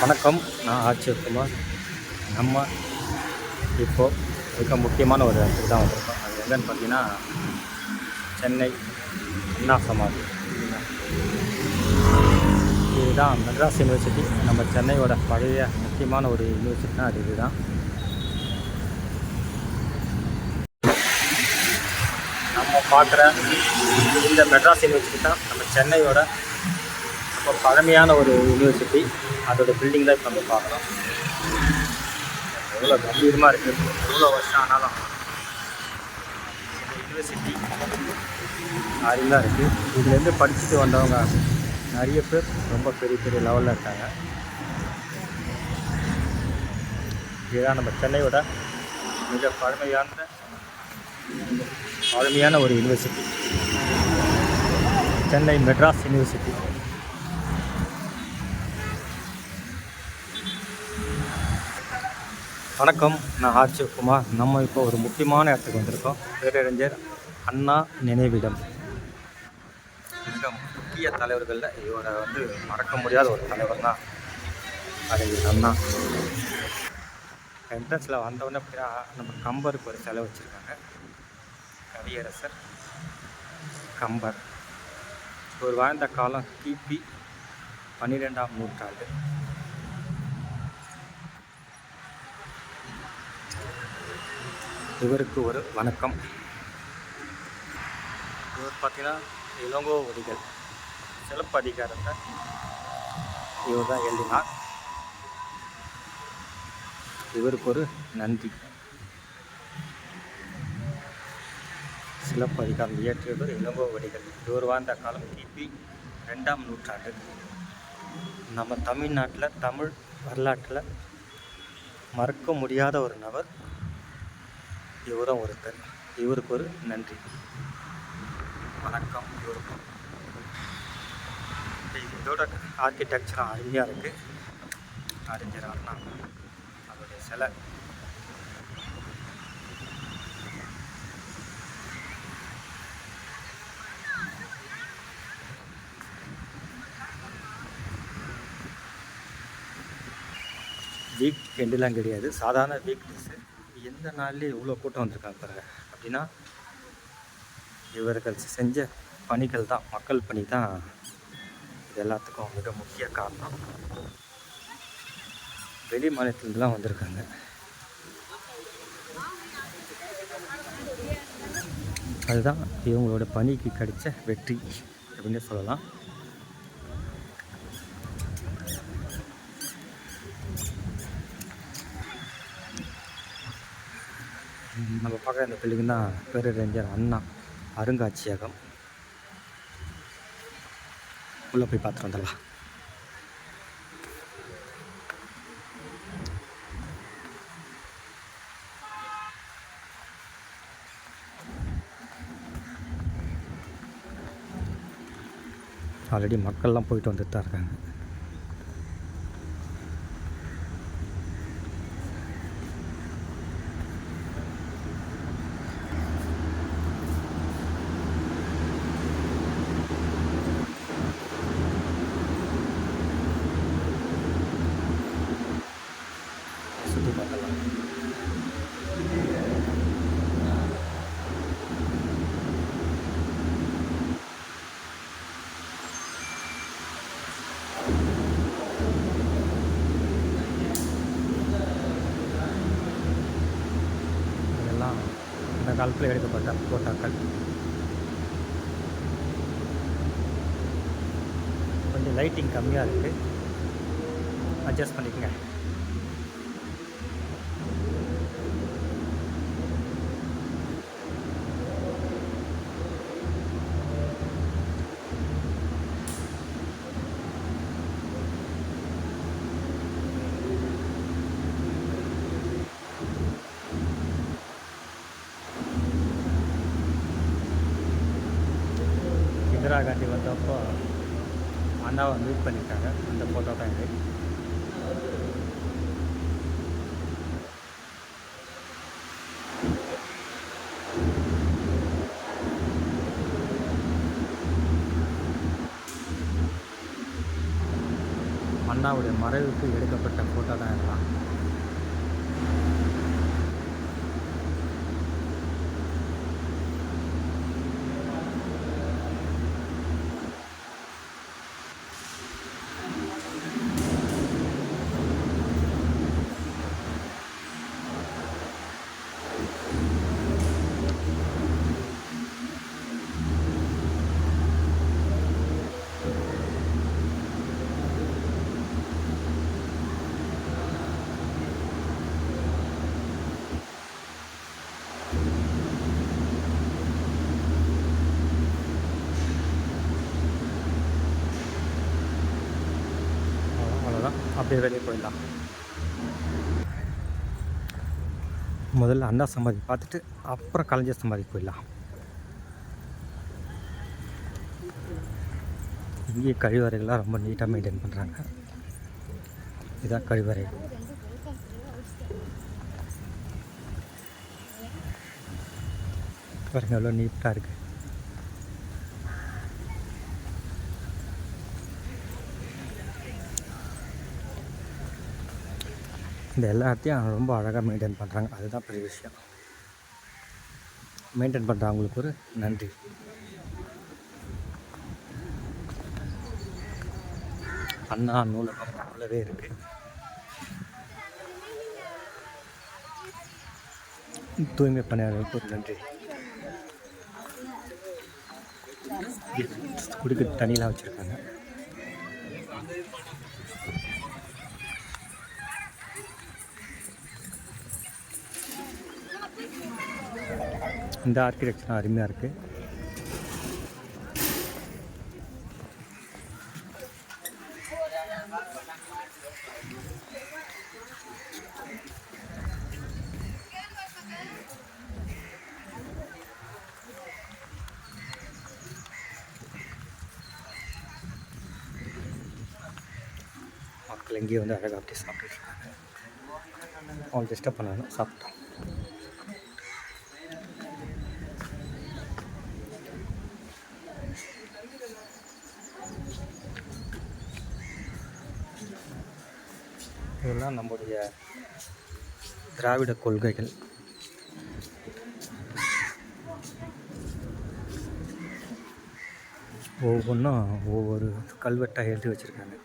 வணக்கம். நான் ஆச்சரியகுமார் நம்ம இப்போது மிக முக்கியமான ஒரு இடத்துக்கு தான் வந்திருக்கோம். அது எங்கன்னு பார்த்தீங்கன்னா சென்னை அண்ணா சமாதி. இதுதான் மெட்ராஸ் யூனிவர்சிட்டி. நம்ம சென்னையோட பழைய முக்கியமான ஒரு யூனிவர்சிட்டி தான் அது இதுதான். நம்ம பார்க்குற இந்த மெட்ராஸ் யூனிவர்சிட்டி தான் நம்ம சென்னையோட ரொம்ப பழமையான ஒரு யூனிவர்சிட்டி அதோட பில்டிங் தான் இப்போ நம்ம பார்க்குறோம். எவ்வளோ கம்பீரமாக இருக்குது எவ்வளோ வருஷம் ஆனாலும். யூனிவர்சிட்டி அருமையாக இருக்குது இதுலேருந்து படிச்சுட்டு வந்தவங்க நிறைய பேர் ரொம்ப பெரிய பெரிய லெவலில் இருக்காங்க. இதுதான் நம்ம சென்னையோட மிக பழமையான பழமையான ஒரு யூனிவர்சிட்டி சென்னை மெட்ராஸ் யூனிவர்சிட்டி வணக்கம். நான் ஆர்ச்சி குமார். நம்ம இப்போ ஒரு முக்கியமான இடத்துக்கு வந்திருக்கோம். பேரறிஞர் அண்ணா நினைவிடம். மிக முக்கிய தலைவர்களில் இவரை வந்து மறக்க முடியாத ஒரு தலைவர் தான் அறிஞர் அண்ணா. என்ட்ரன்ஸில் வந்தவொடனே அப்படியே நம்ம கம்பருக்கு ஒரு செலவு வச்சுருக்காங்க. கவியரசர் கம்பர். இவர் வாழ்ந்த காலம் கிபி பன்னிரெண்டாம் நூற்றாண்டு. இவருக்கு ஒரு வணக்கம். இவர் பார்த்தீங்கன்னா இளங்கோவடிகள் சிலப்பதிகாரத்தை இவர் தான் எழுதினார். இவருக்கு ஒரு நன்றி. சிலப்பதிகாரம் இயற்றியவர் இளங்கோவடிகள் இவர் வாழ்ந்த காலம் கிபி ரெண்டாம் நூற்றாண்டு. நம்ம தமிழ்நாட்டில் தமிழ் வரலாற்றில் மறக்க முடியாத ஒரு நபர். இவரும் ஒருத்தர். இவருக்கு ஒரு நன்றி. வணக்கம் இவருக்கும். இதோட ஆர்கிடெக்சரும் அருமையாக இருக்குது அறிஞர் அண்ணா அதோடைய சிலை. வீக் எண்டுலாம் கிடையாது. சாதாரண வீக் டேஸு எந்த நாள்லேயும் இவ்வளோ கூட்டம் வந்திருக்காங்க பாருங்க. அப்படின்னா இவர்கள் செஞ்ச பணிகள் தான் மக்கள் பணி தான் இது எல்லாத்துக்கும் மிக முக்கிய காரணம். வெளி மாநிலத்துலேருந்துலாம் வந்திருக்காங்க. அதுதான் இவங்களோட பணிக்கு கிடைச்ச வெற்றி அப்படின்னு சொல்லலாம். நம்ம பார்க்குற இந்த பில்டிங் தான் பேரறிஞர் அண்ணா அருங்காட்சியகம். உள்ளே போய் பார்த்துட்டு வந்துடலாம். ஆல்ரெடி மக்கள்லாம் போயிட்டு வந்துட்டு தான் இருக்காங்க. அந்த எடுக்கப்பட்ட போட்டாக்கள். கொஞ்சம் லைட்டிங் கம்மியாக இருக்குது அட்ஜஸ்ட் பண்ணிக்கங்க. இந்திரா காந்தி வந்தப்போ அண்ணாவை மீட் பண்ணியிருக்காங்க. அந்த ஃபோட்டோ தான் இது. அண்ணாவுடைய மறைவுக்கு எடுக்கப்பட்ட ஃபோட்டோ அப்படியே வெளியே போயிடலாம் முதல்ல அண்ணா சமாதி பார்த்துட்டு அப்புறம் கலைஞர் சமாதி போயிடலாம் இங்கே கழிவறைகள்லாம் ரொம்ப நீட்டாக மெயின்டைன் பண்ணுறாங்க இதான் கழிவறை. பாருங்க எவ்வளோ நீட்டாக இருக்குது இந்த எல்லாத்தையும் ரொம்ப அழகாக மெயின்டைன் பண்ணுறாங்க அதுதான் பெரிய விஷயம். மெயின்டைன் பண்ணுறவங்களுக்கு ஒரு நன்றி. அண்ணா நூலகம் உள்ளவே இருக்குது தூய்மை பணியாளர்களுக்கு ஒரு நன்றி. குடிக்க தண்ணியெலாம் வச்சுருக்காங்க. இந்த ஆர்கிடெக்சர் அருமையாக இருக்குது மக்கள் எங்கேயும் வந்து அழகாக அப்படியே சாப்பிட்டுட்டு இருக்காங்க. அவங்க டிஸ்டர்ப் பண்ணாலும் சாப்பிட்டோம் தான் நம்முடைய திராவிட கொள்கைகள். ஒவ்வொன்றும் ஒவ்வொரு கல்வெட்டாக எழுதி வச்சுருக்காங்க.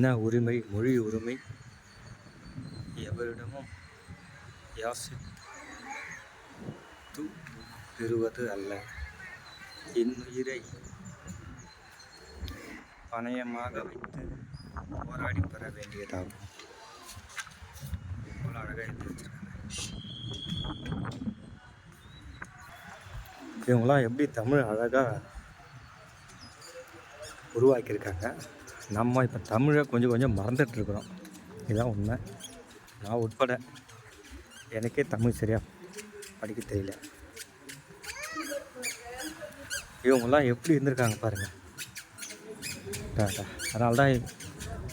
இன உரிமை மொழி உரிமை எவரிடமும் யாசித்து பெறுவது அல்ல இன்னுயிரை பணயமாக வைத்து போராடி பெற வேண்டியதாகும். அவ்வளோ அழகாக எழுதி வச்சிருக்காங்க. இவங்களாம் எப்படி தமிழ் அழகாக உருவாக்கியிருக்காங்க? நம்ம இப்போ தமிழை கொஞ்சம் கொஞ்சம் மறந்துட்டுருக்குறோம் இதுதான் உண்மை. நான் உட்பட எனக்கே தமிழ் சரியாக படிக்க தெரியல. இவங்கெல்லாம் எப்படி இருந்திருக்காங்க பாருங்கள் அதனால தான்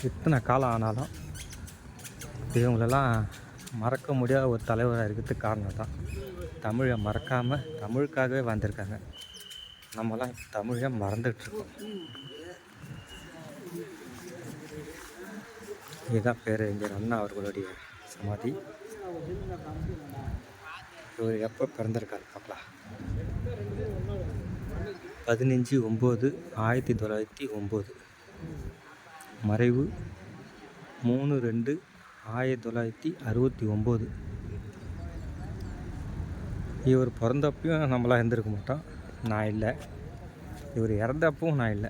இத்தனை காலம் ஆனாலும் இவங்களெல்லாம் மறக்க முடியாத ஒரு தலைவராக இருக்கிறதுக்கு காரணம் தான் தமிழை மறக்காமல் தமிழுக்காகவே வந்திருக்காங்க நம்மலாம் தமிழை மறந்துகிட்ருக்கோம். இதுதான் பேரறிஞர் அண்ணா அவர்களுடைய சமாதி. இவர் எப்போ பிறந்திருக்காரு பார்க்கலாம். பதினஞ்சு ஒம்பது ஆயிரத்தி தொள்ளாயிரத்தி ஒம்பது. மறைவு மூணு ரெண்டு ஆயிரத்தி தொள்ளாயிரத்தி அறுபத்தி ஒம்பது. இவர் பிறந்தப்பையும் நம்மளாம் இருந்திருக்க மாட்டோம். நான் இல்லை. இவர் இறந்தப்பவும் நான் இல்லை.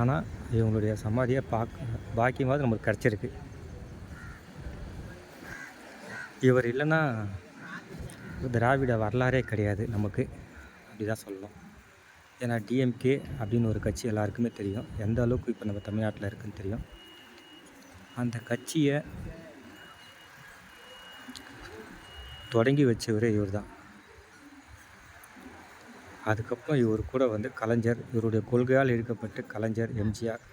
ஆனால் இவங்களுடைய சமாதியை பார்க்க பாக்கியமாவது நம்மளுக்கு கிடச்சிருக்கு. இவர் இல்லைன்னா திராவிட வரலாறே கிடையாது நமக்கு. அப்படி தான் சொல்லணும். ஏன்னா டிஎம்கே அப்படின்னு ஒரு கட்சி எல்லாருக்குமே தெரியும். எந்த அளவுக்கு இப்போ நம்ம தமிழ்நாட்டில் இருக்குன்னு தெரியும். அந்த கட்சியை தொடங்கி வச்சவரே இவர் தான் அதுக்கப்புறம் இவர் கூட வந்து கலைஞர் இவருடைய கொள்கையால் இழுக்கப்பட்டு கலைஞர் எம்ஜிஆர்.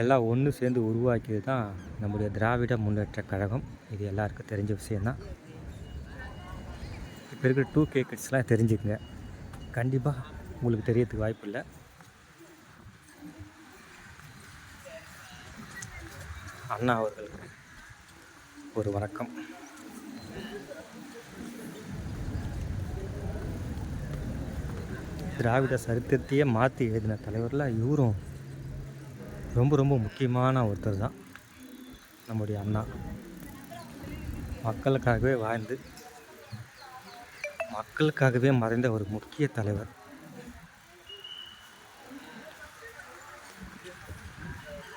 எல்லாம் ஒன்று சேர்ந்து உருவாக்கியது தான் நம்முடைய திராவிட முன்னேற்ற கழகம். இது எல்லாருக்கும் தெரிஞ்ச விஷயந்தான் இப்போ இருக்கிற டூ கே கிட்ஸ்லாம் தெரிஞ்சுக்குங்க. கண்டிப்பாக உங்களுக்கு தெரியறதுக்கு வாய்ப்பு இல்லை. அண்ணா அவர்களுக்கு ஒரு வணக்கம். திராவிட சரித்திரத்தையே மாற்றி எழுதின தலைவரில் இவரும் ரொம்ப ரொம்ப முக்கியமான ஒருத்தர் தான். நம்முடைய அண்ணா. மக்களுக்காகவே வாழ்ந்து மக்களுக்காகவே மறைந்த ஒரு முக்கிய தலைவர்.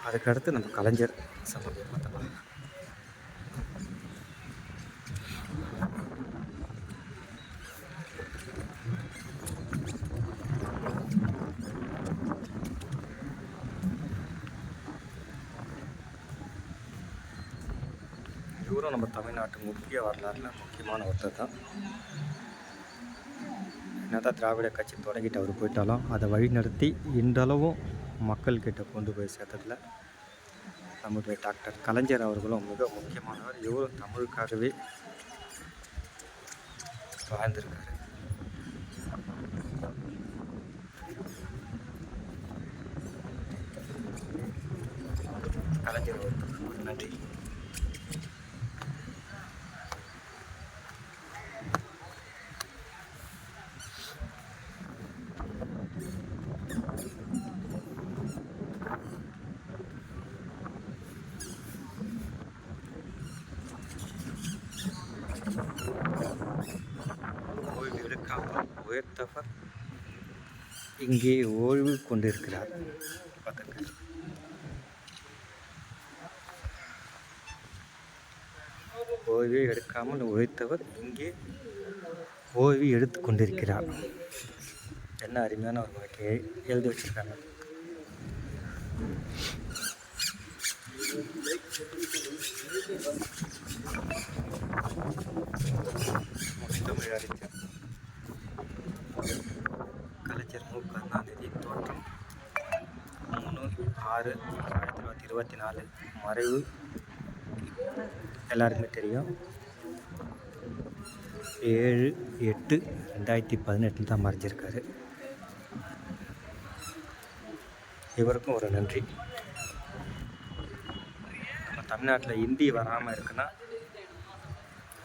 அதுக்கடுத்து நம்ம கலைஞர் சம்பந்தம் பார்த்தலாம் இவரும் நம்ம தமிழ்நாட்டு முக்கிய வரலாறில் முக்கியமான ஒருத்தர் தான். என்னதான் திராவிட கட்சி தொடங்கிட்டு அவர் போயிட்டாலும் அதை வழிநடத்தி இன்றளவும் மக்கள்கிட்ட கொண்டு போய் சேர்த்ததில் நம்முடைய டாக்டர் கலைஞர் அவர்களும் மிக முக்கியமானவர். இவரும் தமிழுக்காகவே வாழ்ந்திருக்காரு. கலைஞர் அவர்களுக்கு நன்றி ஓய்வு எடுக்காமல் உயர்த்தவர் இங்கே ஓய்வு கொண்டிருக்கிறார் பார்த்துங்க. ஓய்வே எடுக்காமல் உழைத்தவர் இங்கே ஓய்வு எடுத்து கொண்டிருக்கிறார் என்ன அருமையான ஒரு வாழ்க்கையை எழுதி வச்சிருக்காங்க. முத்தமிழ் அறிஞர் கலைஞர் கருணாநிதி தோற்றம் மூணு ஆறு ஆயிரத்தி தொள்ளாயிரத்தி இருபத்தி நாலு மறைவு எல்லாருக்குமே தெரியும். ஏழு எட்டு ரெண்டாயிரத்தி பதினெட்டில் தான் மறைஞ்சிருக்காரு. இவருக்கும் ஒரு நன்றி. நம்ம தமிழ்நாட்டில் இந்தி வராமல் இருக்குன்னா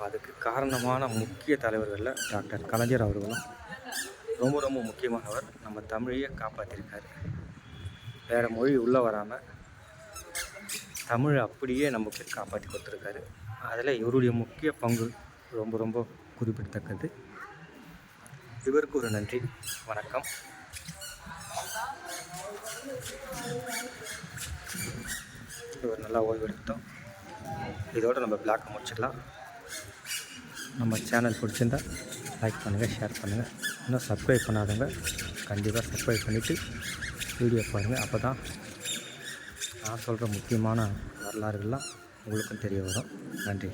அதுக்கு காரணமான முக்கிய தலைவர்களில் டாக்டர் கலைஞர் அவர்களும் ரொம்ப ரொம்ப முக்கியமானவர். நம்ம தமிழையே காப்பாற்றிருக்காரு வேறு மொழி உள்ளே வராமல் தமிழை அப்படியே நமக்கு காப்பாற்றி கொடுத்துருக்காரு. அதில் இவருடைய முக்கிய பங்கு ரொம்ப ரொம்ப குறிப்பிடத்தக்கது. இவருக்கு ஒரு நன்றி. வணக்கம். இவர் நல்லா ஓய்வு எடுத்தோம் இதோட நம்ம பிளாக் முடிச்சிடலாம். நம்ம சேனல் பிடிச்சிருந்தா லைக் பண்ணுங்கள் ஷேர் பண்ணுங்கள் இன்னும் சப்ஸ்கிரைப் பண்ணாதவங்க கண்டிப்பாக சப்ஸ்கிரைப் பண்ணிவிட்டு வீடியோ பாருங்கள் அப்போ தான் நான் சொல்கிற முக்கியமான வரலாறுகள்லாம் உங்களுக்கும் தெரிய வரும். நன்றி.